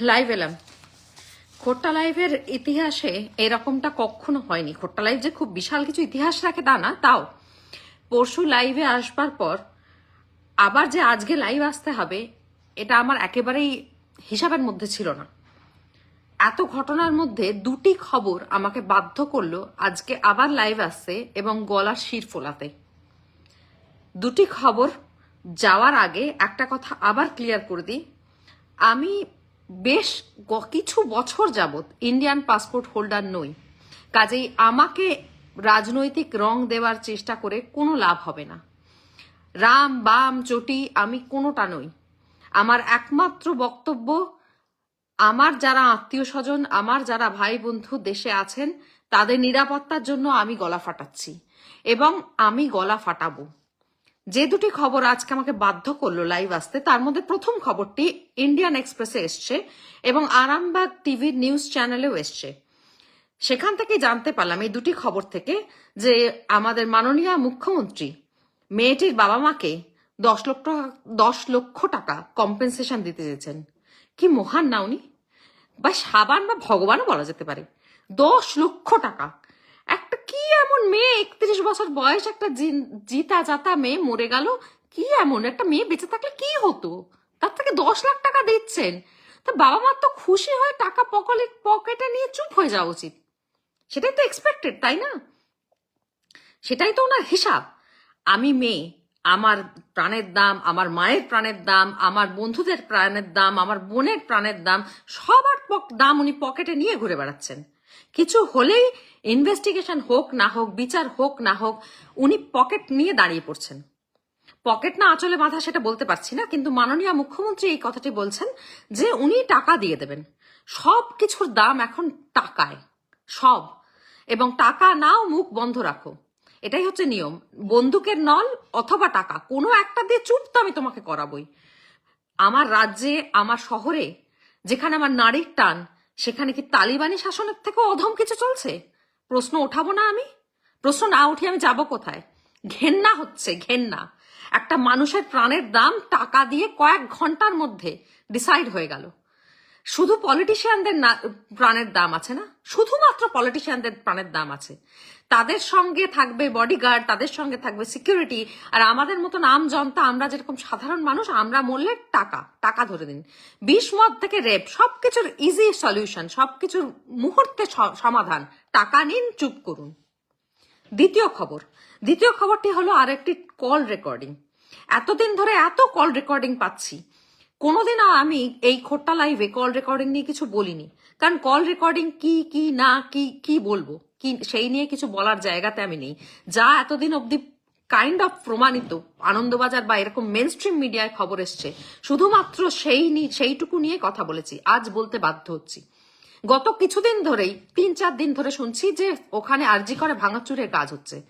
Live এলাম। খোট্টা লাইভের ইতিহাসে এরকমটা কখনো হয়নি। খোট্টা লাইভ যে খুব বিশাল কিছু ইতিহাস রাখে তা না, তাও। পরশু লাইভে আসবার পর আবার যে আজকে লাইভ আসতে হবে, এটা আমার একেবারেই হিসাবের মধ্যে ছিল না। এত ঘটনার মধ্যে দুটি খবর আমাকে বাধ্য করল আজকে আবার লাইভ আসছে এবং গলার শির ফোলাতে। দুটি খবর যাওয়ার আগে একটা কথা আবার ক্লিয়ার করে দিই। আমি বেশ কিছু বছর যাবত ইন্ডিয়ান পাসপোর্ট হোল্ডার নই। কাজেই আমাকে রাজনৈতিক রং দেওয়ার চেষ্টা করে কোনো লাভ হবে না। রাম, বাম, চটি, আমি কোনোটা নই। আমার একমাত্র বক্তব্য, আমার যারা আত্মীয় স্বজন আমার যারা ভাই বন্ধু দেশে আছেন, তাদের নিরাপত্তার জন্য আমি গলা ফাটাচ্ছি এবং আমি গলা ফাটাবো। যে দুটি খবর আজকে আমাকে বাধ্য করল লাইভ আসতে, তার মধ্যে প্রথম খবরটি ইন্ডিয়ান এক্সপ্রেসে এসছে এবং আরামবাগ টিভির নিউজ চ্যানেলেও এসছে। সেখান থেকে জানতে পারলাম এই দুটি খবর থেকে যে আমাদের মাননীয় মুখ্যমন্ত্রী মেয়েটির বাবা মাকে দশ লক্ষ দশ লক্ষ টাকা কম্পেনসেশন দিতে চেয়েছেন। কি মহান না উনি? বা সাবান বা ভগবানও বলা যেতে পারে। দশ লক্ষ টাকা। এমন মেয়ে? একত্রিশ বছর বয়স একটা জিতা জাতা মেয়ে মরে গেল। কি এমন? একটা মেয়ে বেঁচে থাকলে কি হতো? তার থেকে দশ লাখ টাকা দিচ্ছেন। তা বাবা মার তো খুশি হয়ে টাকা পকলে পকেটে নিয়ে চুপ হয়ে যাওয়া উচিত। সেটাই তো এক্সপেক্টেড তাই না? সেটাই তো ওনার হিসাব। আমি মেয়ে, আমার প্রাণের দাম, আমার মায়ের প্রাণের দাম, আমার বন্ধুদের প্রাণের দাম, আমার বোনের প্রাণের দাম, সবার দাম উনি পকেটে নিয়ে ঘুরে বেড়াচ্ছেন। কিছু হলেই ইনভেস্টিগেশন হোক না হোক, বিচার হোক না হোক, উনি পকেট নিয়ে দাঁড়িয়ে পড়ছেন। পকেট না আঁচলে বাঁধা সেটা বলতে পারছি না, কিন্তু মাননীয় মুখ্যমন্ত্রী এই কথাটি বলছেন যে উনি টাকা দিয়ে দেবেন। সব কিছুর দাম এখন টাকায়, সব। এবং টাকা নাও, মুখ বন্ধ রাখো। এটাই হচ্ছে নিয়ম। বন্দুকের নল অথবা টাকা, কোনো একটা দিয়ে চুপ তো আমি তোমাকে করাবই। আমার রাজ্যে, আমার শহরে, যেখানে আমার নারীর টান সেখানে কি তালিবানি শাসনের থেকেও অধম কিছু চলছে? প্রশ্ন ওঠাবো না আমি? প্রশ্ন না উঠে আমি যাব কোথায়? ঘেন্না হচ্ছে, ঘেন্না। একটা মানুষের প্রাণের দাম টাকা দিয়ে কয়েক ঘণ্টার মধ্যে ডিসাইড হয়ে গেল। শুধু পলিটিশিয়ানদের না, প্রাণের দাম আছে না? শুধুমাত্র পলিটিশিয়ানদের প্রাণের দাম আছে। তাদের সঙ্গে থাকবে বডিগার্ড তাদের সঙ্গে থাকবে সিকিউরিটি আর আমাদের মতন আম জনতা, আমরা যেরকম সাধারণ মানুষ, আমরা মরলে টাকা টাকা ধরে দিন। বিষ মদ থেকে রেপ সবকিছুর ইজি সলিউশন সবকিছুর মুহূর্তে সমাধান। টাকা নিন, চুপ করুন। দ্বিতীয় খবর, দ্বিতীয় খবরটি হলো আরেকটি কল রেকর্ডিং এতদিন ধরে এত কল রেকর্ডিং পাচ্ছি। কোনোদিনও আমি এই খোট্টা লাইভে কল রেকর্ডিং নিয়ে কিছু বলিনি। কারণ কল রেকর্ডিং কি কি, না, কি কি বলব? কি, সেই নিয়ে কিছু বলার জায়গাতে আমি নেই। যা এতদিন অবধি কাইন্ড অফ প্রমাণিত, আনন্দবাজার বা এরকম মেন স্ট্রিম মিডিয়ায় খবর এসছে, শুধুমাত্র সেই সেইটুকু নিয়ে কথা বলেছি, আজ বলতে বাধ্য হচ্ছি। গত কিছুদিন ধরেই, তিন চার দিন ধরে শুনছি যে ওখানে আরজি করে ভাঙাচুরের কাজ হচ্ছে।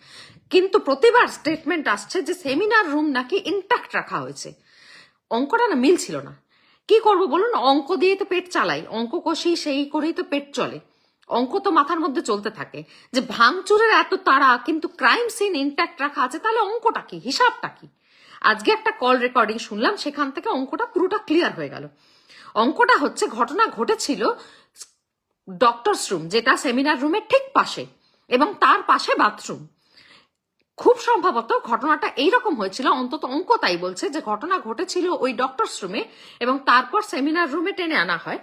কিন্তু প্রতিবার স্টেটমেন্ট আসছে যে সেমিনার রুম নাকি ইন্ট্যাক্ট রাখা হয়েছে। অঙ্কটা না মিল ছিল না। কি করব বলুন? অঙ্ক দিয়ে তো পেট চালাই অঙ্ক কষি সেই করেই তো পেট চলে। অঙ্ক তো মাথার মধ্যে চলতে থাকে। যে ভাঙচুরের এত তাড়া, কিন্তু ক্রাইম সিন ইন্ট্যাক্ট রাখা আছে, তাহলে অঙ্কটা কি? হিসাবটা কি? আজকে একটা কল রেকর্ডিং শুনলাম, সেখান থেকে অঙ্কটা পুরোটা ক্লিয়ার হয়ে গেল। অঙ্কটা হচ্ছে, ঘটনা ঘটেছিল ডক্টরস রুম যেটা সেমিনার রুমের ঠিক পাশে, এবং তার পাশে বাথরুম খুব সম্ভবত ঘটনাটা এইরকম হয়েছিল, অন্তত অঙ্ক তাই বলছে যে ঘটনা ঘটেছিল ওই ডক্টরস রুমে এবং তারপর সেমিনার রুমে টেনে আনা হয়,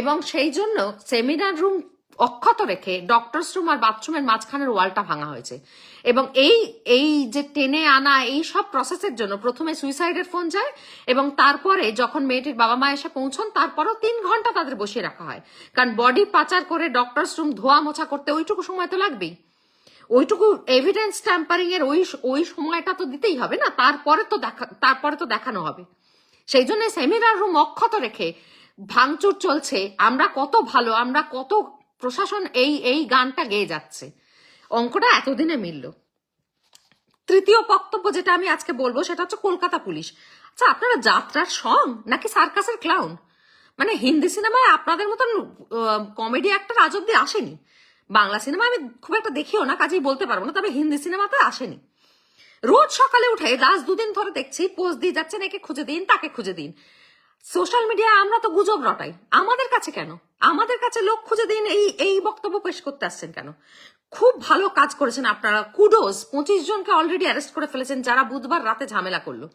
এবং সেই জন্য সেমিনার রুম অক্ষত রেখে ডক্টরস রুম আর বাথরুমের মাঝখানের ওয়ালটা ভাঙা হয়েছে। এবং এই এই যে টেনে আনা, এই সব প্রসেসের জন্য প্রথমে সুইসাইডের ফোন যায় এবং তারপরে যখন মেয়েটির বাবা মা এসে পৌঁছন, তারপরেও তিন ঘণ্টা তাদের বসিয়ে রাখা হয়। কারণ বডি পাচার করে ডক্টরস রুম ধোয়া মোছা করতে ওইটুকু সময় তো লাগবেই। ওইটুকু এভিডেন্স ট্যাম্পারিং এর ওই ওই সময়টা তো দিতেই হবে না, তারপরে তো দেখা, তারপরে তো দেখানো হবে। সেই জন্য সেমিনার রুম অক্ষত রেখে ভাঙচুর চলছে, আমরা কত ভালো, আমরা কত প্রশাসন এই এই গানটা গেয়ে যাচ্ছে। অঙ্কটা এতদিনে মিলল। তৃতীয় বক্তব্য যেটা আমি আজকে বলব সেটা হচ্ছে কলকাতা পুলিশ। আচ্ছা আপনারা যাত্রার সং নাকি সার্কাসের ক্লাউন মানে হিন্দি সিনেমায় আপনাদের মতন কমেডি একটা আজ অব্দি আসেনি। বাংলা সিনেমা আমি খুব একটা দেখিও না, কাজেই বলতে পারব না, তবে হিন্দি সিনেমাতে আসেনি। রোজ সকালে উঠে লাস্ট দুদিন ধরে দেখছি পোস্ট দিয়ে যাচ্ছেন, একে খুঁজে দিন, তাকে খুঁজে দিন। সোশ্যাল মিডিয়ায় আমরা তো গুজব রটাই। আমাদের কাছে কেন? আমাদের কাছে লোক খুঁজে দিন এই এই বক্তব্য পেশ করতে আসছেন কেন? খুব ভালো কাজ করেছেন আপনারা। কুডোস, পঁচিশ জনকে অলরেডি অ্যারেস্ট করে ফেলেছেন যারা বুধবার রাতে ঝামেলা করল।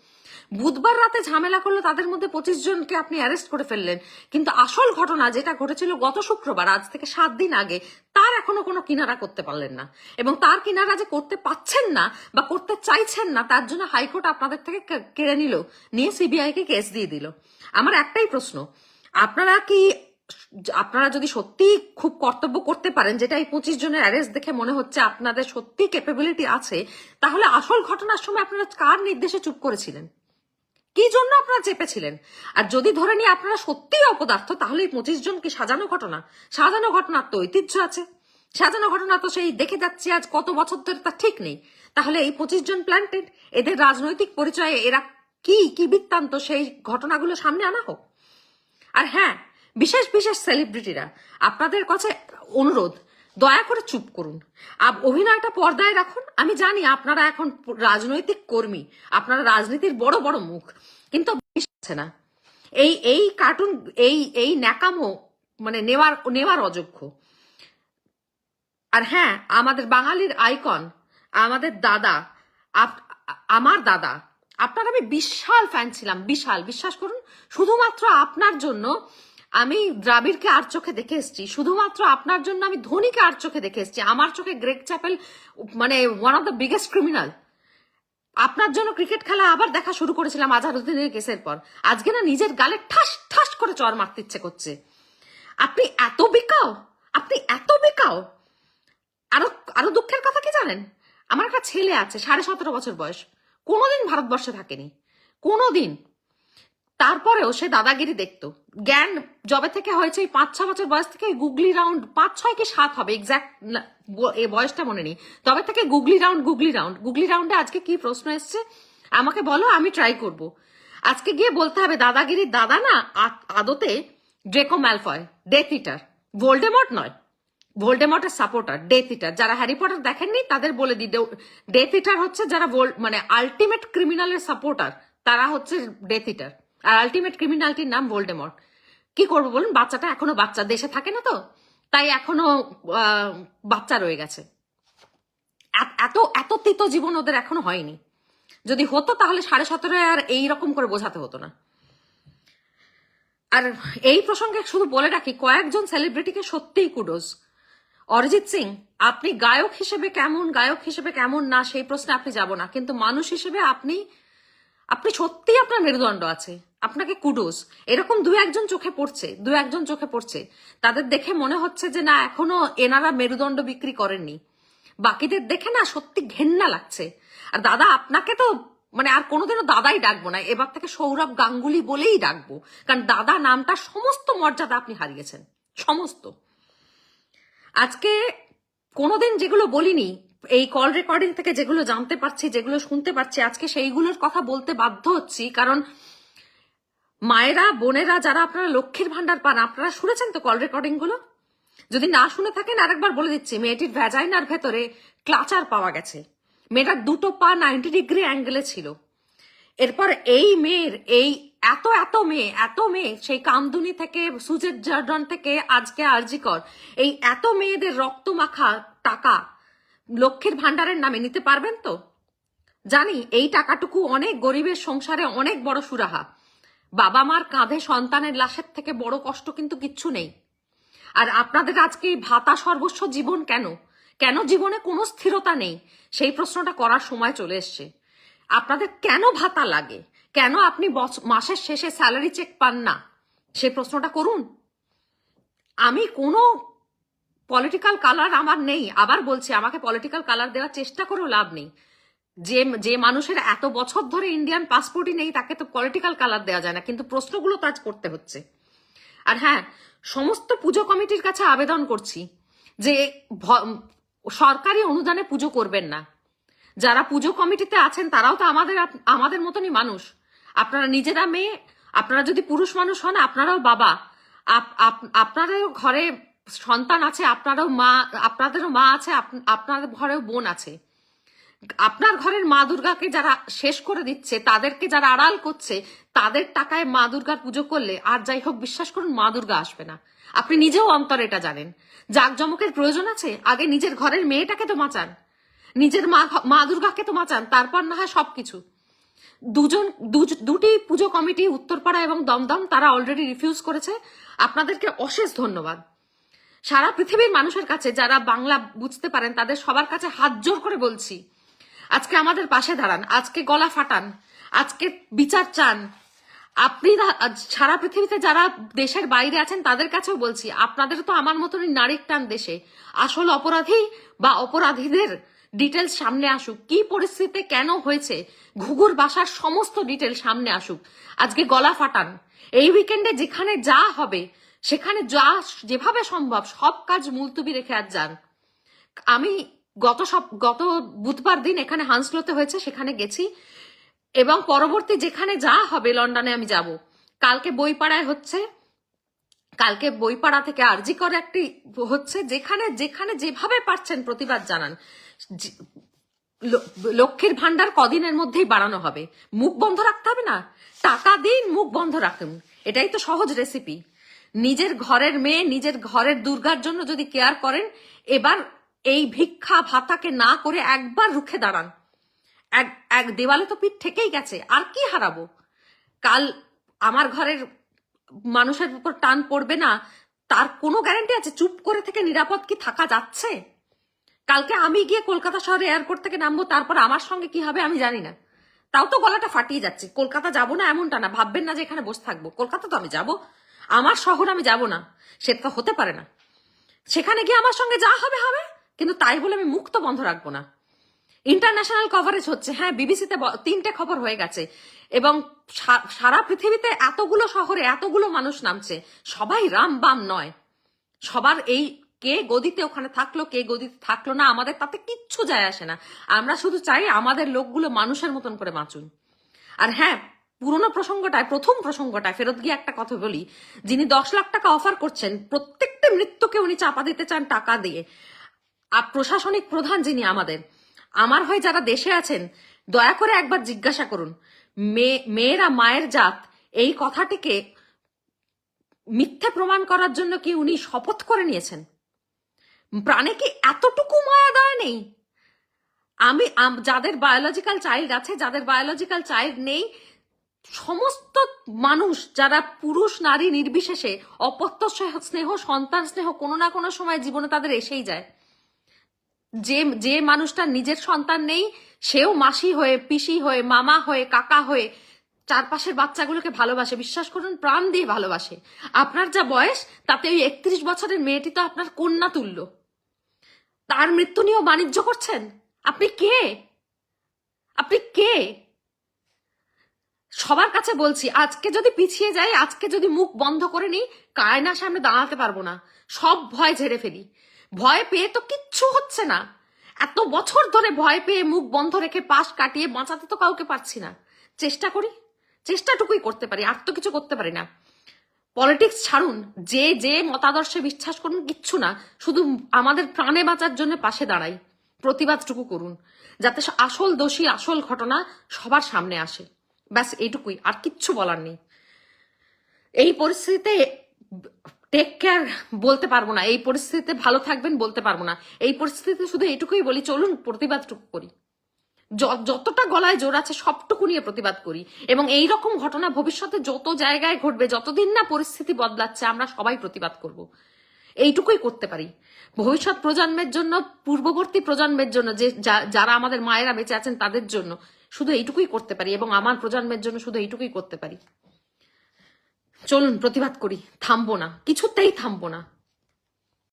বুধবার রাতে ঝামেলা করল তাদের মধ্যে পঁচিশ জনকে আপনি অ্যারেস্ট করে ফেললেন। কিন্তু আসল ঘটনা যেটা ঘটেছিল গত শুক্রবার, আজ থেকে সাত দিন আগে, তার এখনও কোনো কিনারা করতে পারলেন না। এবং তার কিনারা যে করতে পাচ্ছেন না বা করতে চাইছেন না, তার জন্য হাইকোর্ট আপনাদের থেকে কেড়ে নিল, নিয়ে সিবিআই কে কেস দিয়ে দিল। আমার একটাই প্রশ্ন, আপনারা কি, আপনারা যদি সত্যি খুব কর্তব্য করতে পারেন, যেটা এই পঁচিশ জনের অ্যারেস্ট দেখে মনে হচ্ছে আপনাদের সত্যি ক্যাপাবিলিটি আছে, তাহলে আসল ঘটনার সময় আপনারা কার নির্দেশে চুপ করেছিলেন? কি জন্য আপনারা চেপেছিলেন? আর যদি ধরে নিয়ে আপনারা সত্যিই অপদার্থ, তাহলে এই পঁচিশ জন কি সাজানো ঘটনা, সাজানো ঘটনার তো ঐতিহ্য আছে। সাজানো ঘটনা তো সেই দেখে যাচ্ছি আজ কত বছর ধরে তা ঠিক নেই। তাহলে এই পঁচিশ জন প্ল্যান্টেড এদের রাজনৈতিক পরিচয়ে এরা কি কি বৃত্তান্ত সেই ঘটনাগুলো সামনে আনা হোক? আর হ্যাঁ বিশেষ বিশেষ সেলিব্রিটিরা আপনাদের কাছে অনুরোধ দয়া করে চুপ করুন। আপ- অভিনয়টা পর্দায় রাখুন। আমি জানি আপনারা এখন রাজনৈতিক কর্মী। আপনারা রাজনীতির বড় বড় মুখ। কিন্তু না। এই এই কার্টুন এই এই ন্যাকামো মানে নেওয়ার নেওয়ার অযোগ্য। আর হ্যাঁ আমাদের বাঙালির আইকন আমাদের দাদা আমার দাদা, আপনার আমি বিশাল ফ্যান ছিলাম, বিশাল। বিশ্বাস করুন, শুধুমাত্র আপনার জন্য আমি দ্রাবিড়কে আর চোখে দেখে এসেছি। শুধুমাত্র আপনার জন্য আমি ধোনিকে আর চোখে দেখে এসেছি। আমার চোখে গ্রেক চ্যাপেল মানে one of the biggest criminal আপনার জন্য ক্রিকেট খেলা আবার দেখা শুরু করেছিলাম আজহারুদ্দিনের কেসের পর। আজকে না নিজের গালে ঠাস ঠাস করে চর মারতে ইচ্ছে করছে। আপনি এত বিকাও, আপনি এত বিকাও। আরও আরও দুঃখের কথা কি জানেন? আমার একটা ছেলে আছে, সাড়ে সতেরো বছর বয়স। কোনোদিন ভারতবর্ষে থাকেনি। কোনোদিন। তারপরেও সে দাদাগিরি দেখতো। জ্ঞান জবে থেকে হয়েছে এই পাঁচ ছ বছর বয়স থেকে গুগলি রাউন্ড পাঁচ ছয় কি সাত হবে এক্সাক্ট এই বয়সটা মনে নেই। তবে থেকে googly round googly round. Googly রাউন্ডে আজকে কি প্রশ্ন এসছে? আমাকে বলো, আমি ট্রাই করব। আজকে গিয়ে বলতে হবে, দাদাগিরির দাদা না আদতে ড্রেকো ম্যালফয় ডেথ ইটার ভোল্ডেমট নয়। ভোল্ডেমটের সাপোর্টার ডেথ ইটার যারা হ্যারি পটার দেখেননি, তাদের বলে দিই ডেথ ইটার হচ্ছে যারা মানে আলটিমেট ক্রিমিনালের সাপোর্টার তারা হচ্ছে ডেথ ইটার আর আলটিমেট ক্রিমিনালটির নাম ভোল্ডেমট কি করব বলুন? বাচ্চাটা এখনও বাচ্চা দেশে থাকে না তো? তাই এখনও বাচ্চা রয়ে গেছে। এত এত তিত জীবন ওদের এখনও হয়নি। যদি হতো তাহলে সাড়ে সতেরো আর এই রকম করে বোঝাতে হতো না। আর এই প্রসঙ্গে শুধু বলে রাখি, কয়েকজন সেলিব্রিটিকে সত্যিই কুডোজ অরিজিৎ সিং, আপনি গায়ক হিসেবে কেমন, গায়ক হিসেবে কেমন না, সেই প্রশ্নে আপনি যাব না। কিন্তু মানুষ হিসেবে আপনি আপনি সত্যি আপনার মেরুদণ্ড আছে। আপনাকে কুডোস। এরকম দু একজন চোখে পড়ছে, দু একজন চোখে পড়ছে। তাদের দেখে মনে হচ্ছে যে, না, এখনও এনারা মেরুদণ্ড বিক্রি করেননি। বাকিদের দেখে, না, সত্যি ঘেন্না লাগছে। আর দাদা, আপনাকে তো মানে আর কোনোদিনও দাদাই ডাকবো না, এবার থেকে সৌরভ গাঙ্গুলি বলেই ডাকবো। কারণ দাদা নামটা সমস্ত মর্যাদা আপনি হারিয়েছেন, সমস্ত। আজকে কোনোদিন যেগুলো বলিনি, এই কল রেকর্ডিং থেকে যেগুলো জানতে পারছি, যেগুলো শুনতে পারছি, আজকে সেইগুলোর কথা বলতে বাধ্য হচ্ছি, কারণ মায়েরা, বোনেরা, যারা আপনারা লক্ষ্মীর ভান্ডার পান, আপনারা শুনেছেন তো কল রেকর্ডিংগুলো যদি না শুনে থাকেন, আরেকবার বলে দিচ্ছি, মেয়েটির ভ্যাজাইনার ভেতরে ক্লাচার পাওয়া গেছে। মেয়েটার দুটো পা নাইনটি ডিগ্রি অ্যাঙ্গেলে ছিল। এরপর এই মেয়ের, এই এত এত মেয়ে এত মেয়ে, সেই কামদুনি থেকে সুজের জার্ডন থেকে, আজকে আরজিকর, এই এত মেয়েদের রক্ত মাখা টাকা লক্ষ্মীর ভান্ডারের নামে নিতে পারবেন তো? জানি, এই টাকাটুকু অনেক গরিবের সংসারে অনেক বড় সুরাহা। বাবা মার কাঁধে সন্তানের লাশের থেকে বড় কষ্ট কিন্তু কিচ্ছু নেই। আর আপনাদের আজকে এই ভাতা সর্বস্ব জীবন কেন? কেন জীবনে কোনো স্থিরতা নেই? সেই প্রশ্নটা করার সময় চলে এসছে। আপনাদের কেন ভাতা লাগে? কেন আপনি মাসের শেষে স্যালারি চেক পান না? সেই প্রশ্নটা করুন। আমি কোনো পলিটিক্যাল কালার আমার নেই। আবার বলছি, আমাকে পলিটিক্যাল কালার দেওয়ার চেষ্টা করেও লাভ নেই। যে যে মানুষের এত বছর ধরে ইন্ডিয়ান পাসপোর্টই নেই, তাকে তো পলিটিক্যাল কালার দেওয়া যায় না। কিন্তু প্রশ্নগুলো তো করতে হচ্ছে। আর হ্যাঁ সমস্ত পুজো কমিটির কাছে আবেদন করছি যে সরকারি অনুদানে পুজো করবেন না। যারা পুজো কমিটিতে আছেন, তারাও তো আমাদের আমাদের মতনই মানুষ। আপনারা নিজেরা মেয়ে, আপনারা যদি পুরুষ মানুষ হন, আপনারাও বাবা। আপ- আপ- আপনাদেরও ঘরে সন্তান আছে, আপনারও মা, আপনাদেরও মা আছে, আপ- আপনাদের ঘরেও বোন আছে। আপনার ঘরের মা দুর্গাকে যারা শেষ করে দিচ্ছে, তাদেরকে যারা আড়াল করছে, তাদের টাকায় মা দুর্গার পুজো করলে আর যাই হোক, বিশ্বাস করুন, মা দুর্গা আসবে না। আপনি নিজেও অন্তর এটা জানেন। জাকজমকের প্রয়োজন আছে? আগে নিজের ঘরের মেয়েটাকে তো বাঁচান নিজের মা মা দুর্গাকে তো বাঁচান তারপর না হয় সবকিছু। দুজন দুটি পুজো কমিটি, উত্তরপাড়া এবং দমদম, তারা অলরেডি রিফিউজ করেছে। আপনাদেরকে অশেষ ধন্যবাদ। সারা পৃথিবীর মানুষের কাছে, যারা বাংলা বুঝতে পারেন, তাদের সবার কাছে হাত জোর করে বলছি আজকে আমাদের পাশে দাঁড়ান, আজকে গলা ফাটান, আজকে বিচার চান। আপনি সারা পৃথিবীতে যারা দেশের বাইরে আছেন তাদের কাছেও বলছি, আপনাদের তো আমার মতনই নারীর টান দেশে। আসল অপরাধী বা অপরাধীদের ডিটেলস সামনে আসুক, কি পরিস্থিতিতে কেন হয়েছে, ঘুঘুর বাসার সমস্ত ডিটেল সামনে আসুক। আজকে গলা ফাটান। এই উইকেন্ডে যেখানে যা হবে, সেখানে যা যেভাবে সম্ভব সব কাজ মুলতুবি রেখে আজ যান। আমি গত সব গত বুধবার দিন এখানে হান্সলোতে হয়েছে, সেখানে গেছি। এবং পরবর্তী যেখানে যা হবে লন্ডনে আমি যাব। কালকে বইপাড়ায় হচ্ছে, কালকে বইপাড়া থেকে আরজি করে একটি হচ্ছে, যেখানে যেখানে যেভাবে পারছেন প্রতিবাদ জানান লক্ষ্মীর ভান্ডার কদিনের মধ্যেই বাড়ানো হবে। মুখ বন্ধ রাখতে হবে না? টাকা দিন, মুখ বন্ধ রাখুন এটাই তো সহজ রেসিপি নিজের ঘরের মেয়ে, নিজের ঘরের দুর্গার জন্য যদি কেয়ার করেন, এবার এই ভিক্ষা ভাতাকে না করে একবার রুখে দাঁড়ান। এক এক দেওয়ালে তো পিঠ থেকেই গেছে, আর কি হারাবো? কাল আমার ঘরের মানুষের উপর টান পড়বে না, তার কোনো গ্যারান্টি আছে? চুপ করে থেকে নিরাপদ কি থাকা যাচ্ছে? কালকে আমি গিয়ে কলকাতা শহরে এয়ারপোর্ট থেকে নামবো, তারপর আমার সঙ্গে কি হবে আমি জানি না। তাও তো গলাটা ফাটিয়ে যাচ্ছে, কলকাতা যাব না এমনটা না, ভাববেন না যে এখানে বসে থাকব। কলকাতা তো আমি যাব, আমার শহর আমি যাব না সেটা তো হতে পারে না। সেখানে গিয়ে আমার সঙ্গে যা হবে হবে? কিন্তু তাই বলে আমি মুখ তো বন্ধ রাখব না। ইন্টারন্যাশনাল কভারেজ হচ্ছে হ্যাঁ বিবিসিতে তিনটে খবর হয়ে গেছে। এবং সারা পৃথিবীতে এতগুলো শহরে এতগুলো মানুষ নামছে, সবাই রাম বাম নয়। সবার এই কে গদিতে ওখানে থাকল, কে গদিতে থাকল না, আমাদের তাতে কিচ্ছু যায় আসে না। আমরা শুধু চাই আমাদের লোকগুলো মানুষের মতন করে বাঁচুন। আর হ্যাঁ পুরোনো প্রসঙ্গটায়, প্রথম প্রসঙ্গটায় ফেরত গিয়ে একটা কথা বলি। যিনি দশ লাখ টাকা অফার করছেন, প্রত্যেকটা মৃত্যুকে উনি চাপা দিতে চান টাকা দিয়ে। আর প্রশাসনিক প্রধান যিনি আমাদের, আমার হয়ে যারা দেশে আছেন, দয়া করে একবার জিজ্ঞাসা করুন মেয়ে মেয়েরা মায়ের জাত, এই কথাটিকে মিথ্যে প্রমাণ করার জন্য কি উনি শপথ করে নিয়েছেন? প্রাণে কি এতটুকু মায়া দয়া নেই? আমি যাদের বায়োলজিক্যাল চাইল্ড আছে, যাদের বায়োলজিক্যাল চাইল্ড নেই, সমস্ত মানুষ যারা পুরুষ, নারী নির্বিশেষে, অপত্য স্নেহ, সন্তান স্নেহ কোনো না কোনো সময় জীবনে তাদের এসেই যায়। যে যে মানুষটা নিজের সন্তান নেই, সেও মাসি হয়ে, পিসি হয়ে, মামা হয়ে, কাকা হয়ে চারপাশের বাচ্চাগুলোকে ভালোবাসে, বিশ্বাস করুন, প্রাণ দিয়ে ভালোবাসে। আপনার যা বয়স, তাতে ওই একত্রিশ বছরের মেয়েটি তো আপনার কন্যা তুল্য। তার মৃত্যু নিয়েও বাণিজ্য করছেন? আপনি কে? আপনি কে? সবার কাছে বলছি, আজকে যদি পিছিয়ে যাই, আজকে যদি মুখ বন্ধ করে নিই, কায়নার সামনে দাঁড়াতে পারব না। সব ভয় ঝেড়ে ফেলি। ভয় পেয়ে তো কিচ্ছু হচ্ছে না। এত বছর ধরে ভয় পেয়ে মুখ বন্ধ রেখে পাশ কাটিয়ে বাঁচাতে তো কাউকে পারছি না। চেষ্টা করি। চেষ্টাটুকুই করতে পারি, আর তো কিছু করতে পারি না। পলিটিক্স ছাড়ুন, যে যে মতাদর্শে বিশ্বাস করুন, কিচ্ছু না। শুধু আমাদের প্রাণে বাঁচার জন্য পাশে দাঁড়াই। প্রতিবাদটুকু করুন, যাতে আসল দোষী, আসল ঘটনা সবার সামনে আসে। ব্যাস, এইটুকুই, আর কিচ্ছু বলার নেই। এই পরিস্থিতিতে টেক কেয়ার বলতে পারব না। এই পরিস্থিতিতে ভালো থাকবেন বলতে পারব না। এই পরিস্থিতিতে শুধু এটুকুই বলি, চলুন প্রতিবাদটুকু করি। যতটা গলায় জোর আছে সবটুকু নিয়ে প্রতিবাদ করি। এবং এই রকম ঘটনা ভবিষ্যতে যত জায়গায় ঘটবে, যতদিন না পরিস্থিতি বদলাচ্ছে, আমরা সবাই প্রতিবাদ করব। এইটুকুই করতে পারি। ভবিষ্যৎ প্রজন্মের জন্য, পূর্ববর্তী প্রজন্মের জন্য যা- যারা আমাদের মায়েরা বেঁচে আছেন তাদের জন্য শুধু এইটুকুই করতে পারি এবং আমার প্রজন্মের জন্য শুধু এইটুকুই করতে পারি। চলুন প্রতিবাদ করি। থামবো না। কিছুতেই থামবো না।